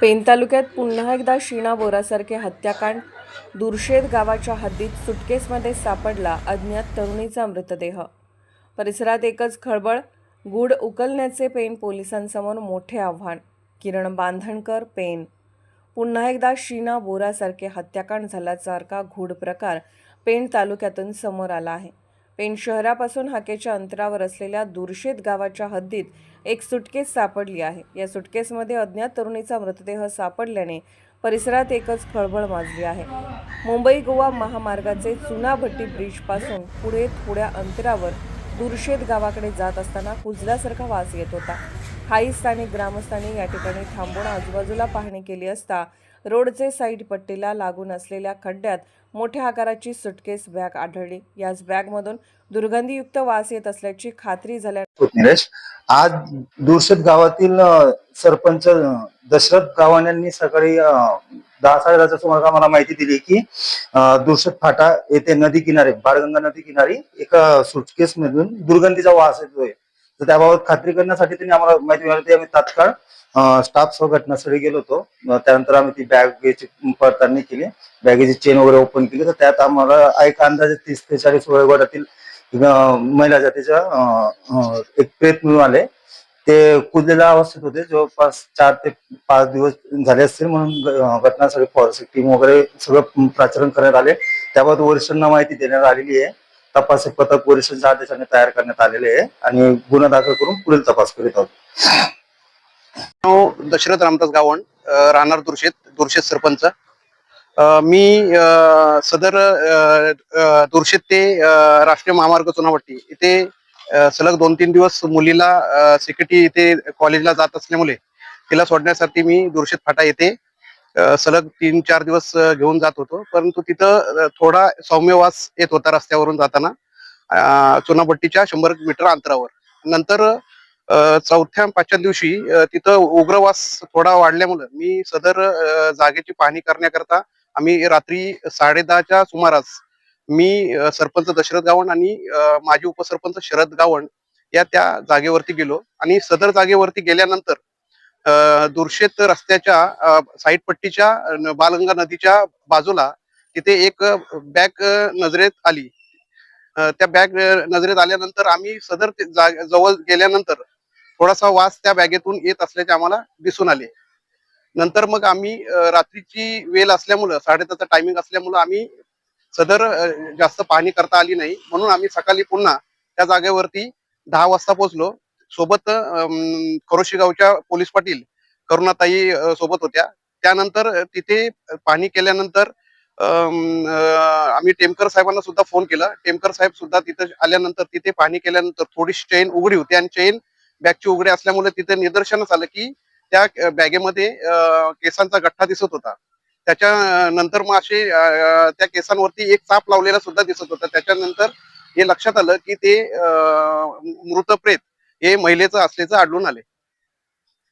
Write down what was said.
Pen तालुक्यात पुन्हा एकदा शीणा बोरासारखे हत्याकांड. दुर्शेद गावाच्या हद्दीत सुटकेसमध्ये सापडला अज्ञात तरुणीचा मृतदेह. परिसरात एकच खळबळ गुड उकलण्याचे पेन पोलिसांसमोर मोठे आव्हान. किरण बांधणकर पेन पुन्हा एकदा शीना बोरासारखे हत्याकांड झाल्यासारखा घूड प्रकार पेण तालुक्यातून समोर आला आहे. पेण शहरापासून हाकेच्या अंतरावर असलेल्या दुर्शेत गावाच्या हद्दीत एक सुटकेस सापडली आहे. या सुटकेसमध्ये अज्ञात तरुणीचा मृतदेह सापडल्याने परिसरात एकच खळबळ माजली आहे. मुंबई गोवा महामार्गाचे चुनाभट्टी ब्रिजपासून पुढे थोड्या अंतरावर दुर्शेत गावाकडे जात असताना कुजल्यासारखा वास येत होता. काही स्थानिक ग्रामस्थांनी या ठिकाणी थांबून आजूबाजूला पाहणी केली असता रोडचे साईड पट्टीला लागून असलेल्या खड्ड्यात मोठ्या आकाराची सुटकेस बॅग आढळली. याच बॅगमधून दुर्गंधीयुक्त वास येत असल्याची खात्री झाल्या आज दुर्शत गावातील सरपंच दशरथ गावान यांनी सकाळी अ, दहा साडेदहाच्या सुमारास मला माहिती दिली की अ, फाटा येथे नदी किनारे बाळगंगा नदी किनारी एका सुटकेस मधून दुर्गंधीचा वास येतोय. तर त्याबाबत खात्री करण्यासाठी त्यांनी आम्हाला माहिती मिळाली. होती. आम्ही तात्काळ स्टाफ सह घटनास्थळी गेलो होतो. त्यानंतर आम्ही ती बॅगेची पडताळणी केली. बॅगेची चेन वगैरे ओपन केली. तर त्यात आम्हाला एक अंदाजे तीस ते चाळीस वयोगटातील महिला जातीच्या एक प्रेत मिळून आले. ते कुजलेल्या अवस्थेत होते. जवळपास चार ते पाच दिवस झाले असतील म्हणून घटनास्थळी फॉरेन्सिक टीम वगैरे सगळं प्राचरण करण्यात आले. त्याबाबत वरिष्ठांना माहिती देण्यात आलेली आहे. तपास पथक वरिष्ठांच्या आदेशाने तयार करण्यात आलेले आहे आणि गुन्हा दाखल करून पुढील तपास करीत आहोत. दशरथ रामदास गावण राहणार दुर्शेत दुर्शेत सरपंच. मी अ, सदर दुर्शेत ते राष्ट्रीय महामार्ग चुनावट्टी इथे सलग दोन तीन दिवस मुलीला सिक्युरिटी इथे कॉलेजला जात असल्यामुळे तिला सोडण्यासाठी मी दुर्शेत फाटा येथे सलग तीन चार दिवस घेऊन जात होतो. परंतु तिथं थोडा सौम्यवास येत होता रस्त्यावरून जाताना चुनाभट्टीच्या शंभर मीटर अंतरावर. नंतर चौथ्या पाचव्या दिवशी तिथं उग्रवास थोडा वाढल्यामुळं मी सदर जागेची पाहणी करण्याकरता आम्ही रात्री साडेदहाच्या सुमारास मी सरपंच दशरथ गावण आणि माजी उपसरपंच शरद गावण या त्या जागेवरती गेलो. आणि सदर जागेवरती गेल्यानंतर दुर्शेत रस्त्याच्या साईड पट्टीच्या बालगंगा नदीच्या बाजूला तिथे एक बॅग नजरेत आली. त्या बॅग नजरेत आल्यानंतर आम्ही सदर जवळ गेल्यानंतर थोडासा वास त्या बॅगेतून येत असल्याचे आम्हाला दिसून आले. नंतर मग आम्ही रात्रीची वेळ असल्यामुळं साडेदहाचा टायमिंग असल्यामुळं आम्ही सदर जास्त पाहणी करता आली नाही. म्हणून आम्ही सकाळी पुन्हा त्या जागेवरती दहा वाजता पोहोचलो. सोबत खरोशीगावच्या पोलीस पाटील करुणाताई सोबत होत्या. त्यानंतर तिथे पाहणी केल्यानंतर अ, आम्ही टेमकर साहेबांना सुद्धा फोन केला. टेमकर साहेब सुद्धा तिथे आल्यानंतर तिथे पाहणी केल्यानंतर थोडीशी चेन उघडी होती आणि चेन बॅगची उघडी असल्यामुळे तिथे निदर्शनास आलं की त्या बॅगेमध्ये केसांचा गठ्ठा दिसत होता. त्याच्या नंतर मग असे त्या केसांवरती एक चाप लावलेला सुद्धा दिसत होता. त्याच्यानंतर हे लक्षात आलं की ते अ, मृत प्रेत हे महिलेचं असल्याचं आढळून आले